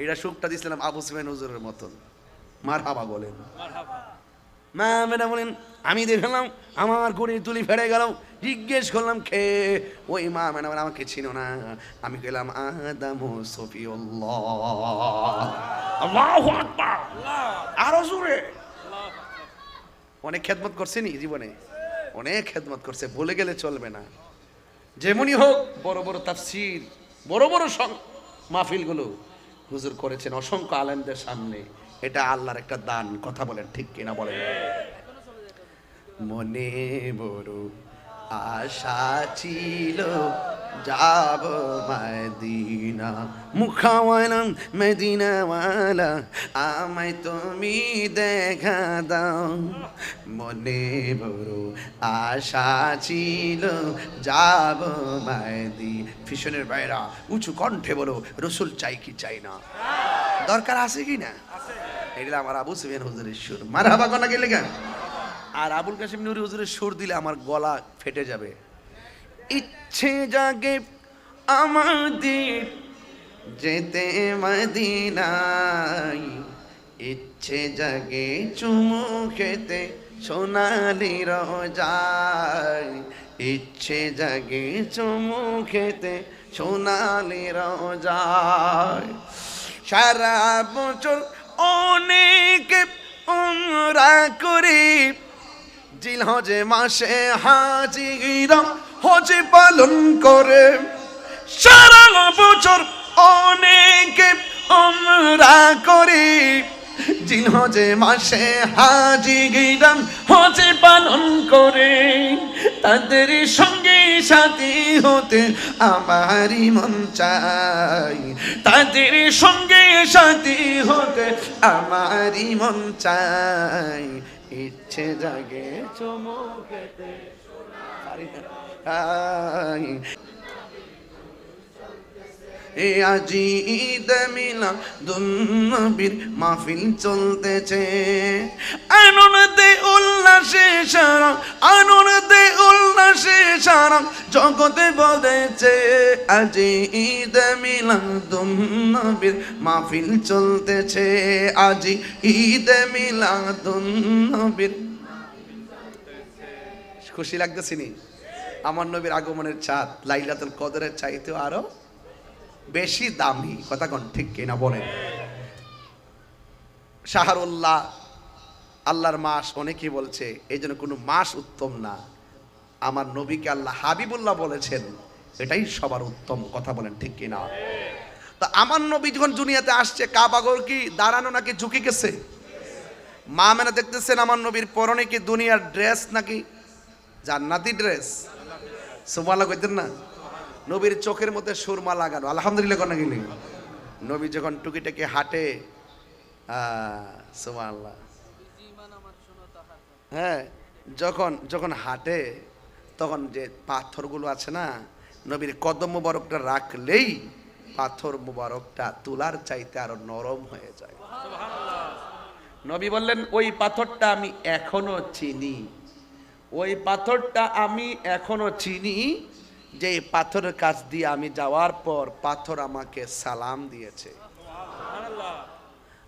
এটা সুখটা দিয়েছিলাম আবু সুফিয়ান হুজুরের মতন মার হাবা বলেন মা মেনা বলেন আমি দেখলাম আমার গড়ি তুলি ফেড়ে গেল। জিজ্ঞেস করলাম খে ওই মা বলে আমাকে ছিল না। আমি গেলাম আদাম আরও জোরে। অনেক খেদমত করছে নি জীবনে? অনেক খেদমত করছে বলে গেলে চলবে না। যেমনই হোক বড় বড় তাফসির বড় বড় মাহফিলগুলো হুজুর করেছেন অসংখ্য আলেমদের সামনে। এটা আল্লাহর একটা দান। কথা বলেন ঠিক কিনা বলেন। মনে বড় আশা ছিল যাব মদিনা, মুখাওয়ালাম মদিনাওয়ালা, আমায় তুমি দেখা দাও। মনে বড় আশা ছিল যাব মাদি ফিশনের বাইরা উঁচু কণ্ঠে বলো, রসুল চাই কি চাই না? দরকার আছে কি না? এটা আমার আবু সুফিয়ান হুজুরের সুর। মার হাবা কনা গেলে কেন? আর আবুল কাশিম নুরি হুজুরের সুর দিলে আমার গলা ফেটে যাবে। ইচ্ছে জাগে আমাদের যেতে মদিনাই ইচ্ছে জাগে চুমু খেতে সোনালি রোজাই ইচ্ছে জাগে চুমু খেতে সোনালি রোজাই সারা বছর অনেক উমরা করি জিল হজে মাসে হাজিরা হজে পালন করে। সারা বছর অনেকে আমরা করি। জিল হজে মাসে হাজি গিরাম হজে পালন করে। তাদের সঙ্গে সাথী হতে আমারই মন চাই। তাদের সঙ্গে সাথী হতে আমারই মন চাই। ইচ্ছে জাগে চমকেতে। আই এ আজি ঈদ মিলা দুন্নবীর মাহফিল চলতেছে। আনন্দে উল্লাসে সারা, আনন্দে উল্লাসে সারা জগতে বলেছে আজি ঈদ মিলা দুন্নবীর মাহফিল চলতেছে। আজি ঈদ মিলা দুন্নবীর খুশি লাগতেছি নি? আমার নবীর আগমনের চাঁদ, লাইলাতুল কদরের চাইতেও আরও বেশি দামি। কথা কোন, ঠিক কিনা বলেন? শাহরুল্লাহ আল্লাহর মাস অনেকেই বলছে, এই জন্য কোনো মাস উত্তম না। আমার নবীকে আল্লাহ হাবিবুল্লাহ বলেছেন, এটাই সবার উত্তম। কথা বলেন, ঠিক কিনা? তা আমার নবী যখন দুনিয়াতে আসছে কাবাগর কি দাঁড়ানো নাকি ঝুঁকে গেছে? মা মেনা দেখতেছেন আমার নবীর পরনে কি দুনিয়ার ড্রেস নাকি জান্নাতি ড্রেস সুমালা কইতেন না? নবীর চোখের মধ্যে সুরমা লাগানো আলহামদুলিল্লাহ কোন গেলি। নবী যখন টুকিটাকে হাঁটে হ্যাঁ যখন যখন হাঁটে তখন যে পাথরগুলো আছে না নবীর কদম মুবারকটা রাখলেই পাথর মুবারকটা তুলার চাইতে আরও নরম হয়ে যায়। নবী বললেন ওই পাথরটা আমি এখনও চিনি। ওই পাথরটা আমি এখনও চিনি, যে পাথরের কাছ দিয়ে আমি যাওয়ার পর পাথর আমাকে সালাম দিয়েছে।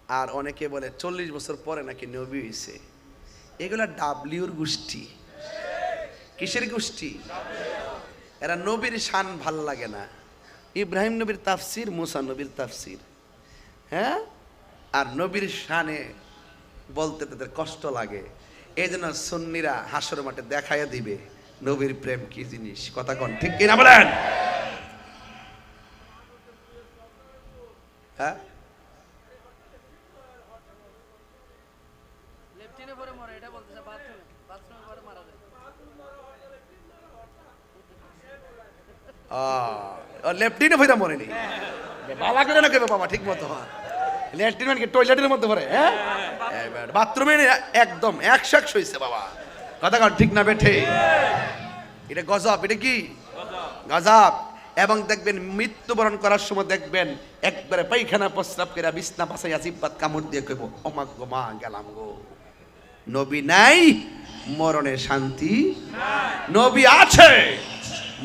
আর অনেকে বলে চল্লিশ বছর পরে নাকি নবী হয়েছে এগুলা ডাব্লিউর গোষ্ঠী। কিসের গোষ্ঠী? এরা নবীর শান ভালো লাগে না। ইব্রাহিম নবীর তাফসির, মুসা নবীর তাফসির। হ্যাঁ? আর নবীর শানে বলতে তাদের কষ্ট লাগে। এই জন্য সুন্নিরা হাসর মাঠে দেখাইয়া দিবে নবীর প্রেম কি জিনিস? কথা কন ঠিক কিনা বলেন? হ্যাঁ? লেফটিনে পরে মরে এটা বলতেছে বাথরুমে বাথরুমে পরে মারা যায়। লেফটিনে ভইরা মরেনি। বাবা করে না কেবে বাবা ঠিক মতো হয়। লেফটিন মানে কি টয়লেটের মধ্যে পড়ে হ্যাঁ? বাথরুমে একদম একশো একশো হয়েছে বাবা। কথা কন ঠিক না বেঠে? এটা গজব এটা কি? গজব। এবং দেখবেন মৃত্যুবরণ করার সময় দেখবেন একবারে পায়খানা প্রস্রাব করে বিছনা পাশাই আজিব্বাত কামড় দিয়ে কইব ওমা গো মা গেলাম গো। নবী নাই মরণে শান্তি নবী আছে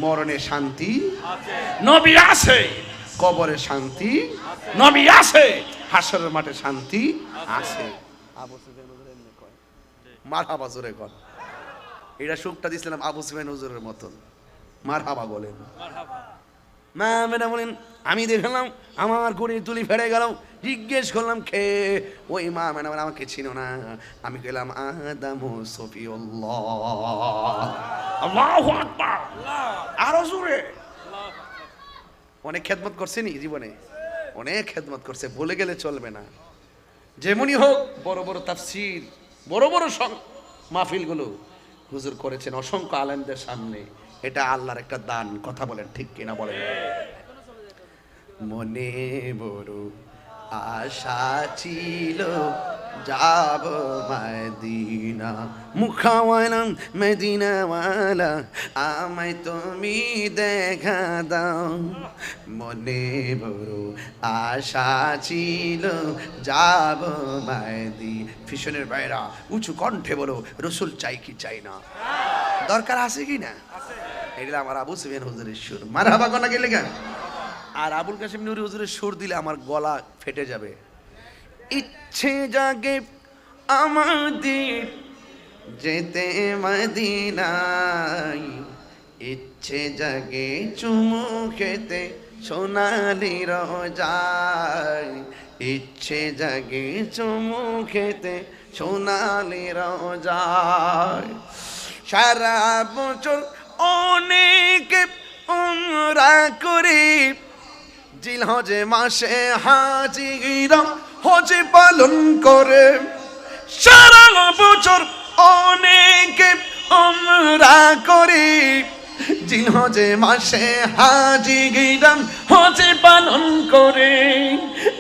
মরণে শান্তি নবী আছে কবরে শান্তি নবী আছে। হাসরের মাঠে শান্তি আছে। মারহাবা জোরে কর এটা সুখটা দিছিলাম আবু সুফিয়ান হুজুরের মতন। মারহাবা বলেন। মা মেয়েরা বলেন, আমি দেখলাম আমার ঘুড়ি তুলি ফেড়ে গেল। জিজ্ঞেস করলাম খে ওই মা, ম্যাডাম আমাকে ছিল না। আমি গেলাম আদাম সফিউল্লাহ। আরও জোরে। অনেক খেদমত করছে নি জীবনে। অনেক খেদমত করছে ভুলে গেলে চলবে না। যেমনই হোক, বড় বড় তাফসির, বড় বড় মাহফিলগুলো হুজুর করেছেন অসংখ্য আলেমদের সামনে। এটা আল্লাহর একটা দান, কথা বলেন ঠিক কিনা বলেন। মনে বড় আশা ছিল, যাব মদিনা। মুখাওয়ালাম মদিনাওয়ালা, আমায় তুমি দেখা দাও। মনে বড় আশা ছিল, যাব মাদি ফিশনের বাইরা উঁচু কণ্ঠে বলো, রসুল চাই কি চাই না? দরকার আছে কি না? এটা আমার আবু সুফিয়ান হুজুরের সুর। মার হাবা কনা গেলে কেন? আর আবুল কাশিম নুরি হুজুরের সুর দিলে আমার গলা ফেটে যাবে। ইচ্ছে জাগে আমাদের যেতে মদিনাই ইচ্ছে জাগে চুমু খেতে সোনালি রোজাই ইচ্ছে জাগে চুমু খেতে সোনালি রোজাই সারা বছর অনেক উমরা করি জিল হজে মাসে হাজিরা হজে পালন করে। সারা বছর অনেক আমরা করি জিল হজে মাসে হাজি গিরাম হজে পালন করে।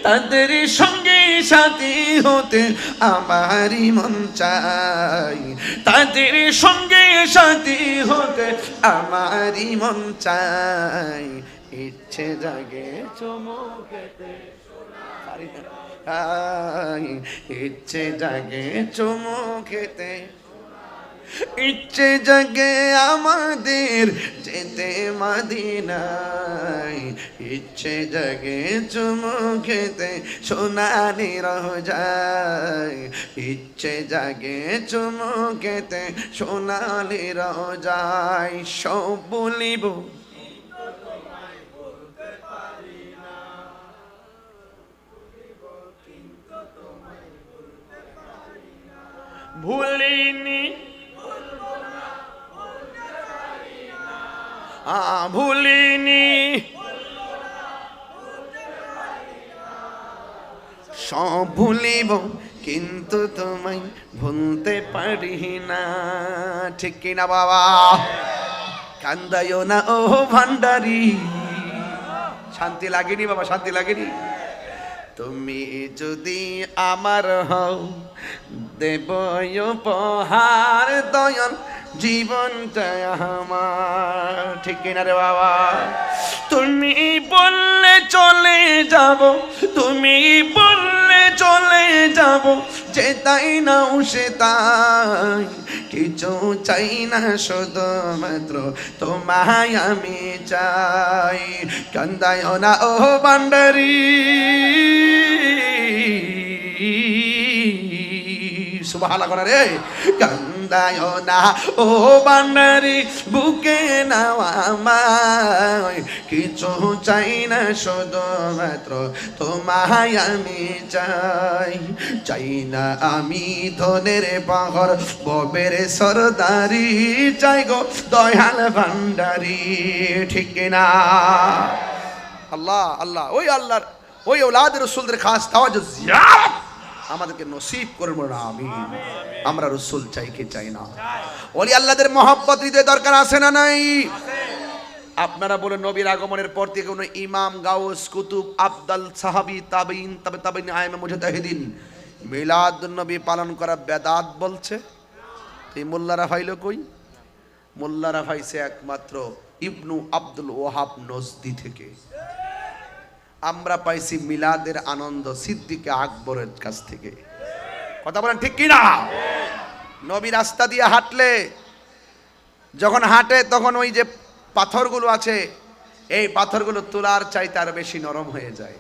তাদের সঙ্গে সাথী হতে আমারই মন চাই। তাদের সঙ্গে সাথী হতে আমারই মন চাই। ইচ্ছে জাগে চমকেতে ইচ্ছে জাগে চমকেতে ইচ্ছে জাগে আমাদের যেতে মদিনায়। ইচ্ছে জাগে চুমুখেতে সোনালি রহ যায়। ইচ্ছে জাগে চুমুখেতে সোনালি রহ যায়। সব বলিব। ভুলিনি ভুলিনি। সব ভুলিব, কিন্তু তোমায় ভুলতে পারি না। ঠিক কিনা বাবা? কান্দায়ও না, ও ভান্ডারি। শান্তি লাগেনি, বাবা, শান্তি লাগেনি। তুমি যদি আমার হও দেব উপহার দয়ন জীবনটা আমার। ঠিক কিনা রে বাবা? তুমি বললে চলে যাব, তুমি বললে চলে যাব, যে তাই না সে তাই। কিছু চাই না শুধুমাত্র তোমায় আমি চাই। কান্দায় না, ও বান্ডারি সুবহানা করা রে। কান্দায় না। ও বান্ডারি বুকে নাও আমায় কিছু চাই না শুধুমাত্র তোমায় আমি চাই। চাই না আমি ধনের পাহর ববের সরদারি, চাই গো দয়াল ভান্ডারি, ঠিক না? আল্লাহ আল্লাহ, ওই আল্লাহর, ওই ওলাদের রসুলদের খাস তাওয়াজ জিয়ারত! আমাদেরকে নসিব করব না আমি আমরা রসুল চাই কে চাই না? ওলি আল্লাহদের মহব্বত হৃদয় দরকার আছে না নাই? আপনারা বলেন নবীর আগমনের পর থেকে কোনো ইমাম গাউস কুতুব আবদাল সাহাবি তাবিন তবে তাবিন আয়মে মুজাহিদিন মিলাদ নবী পালন করা বেদাত বলছে? এই মোল্লারা ফাইল কই মোল্লারা ফাইছে একমাত্র ইবনু আব্দুল ওহাব নজদি থেকে। আমরা পাইছি মিলাদের আনন্দ সিদ্দিকে আকবরের কাছ থেকে। কথা বলেন ঠিক কিনা? নবী রাস্তা দিয়ে হাঁটলে, যখন হাঁটে তখন ওই যে পাথরগুলো আছে, এই পাথরগুলো তোলার চাইতে তার বেশি নরম হয়ে যায়।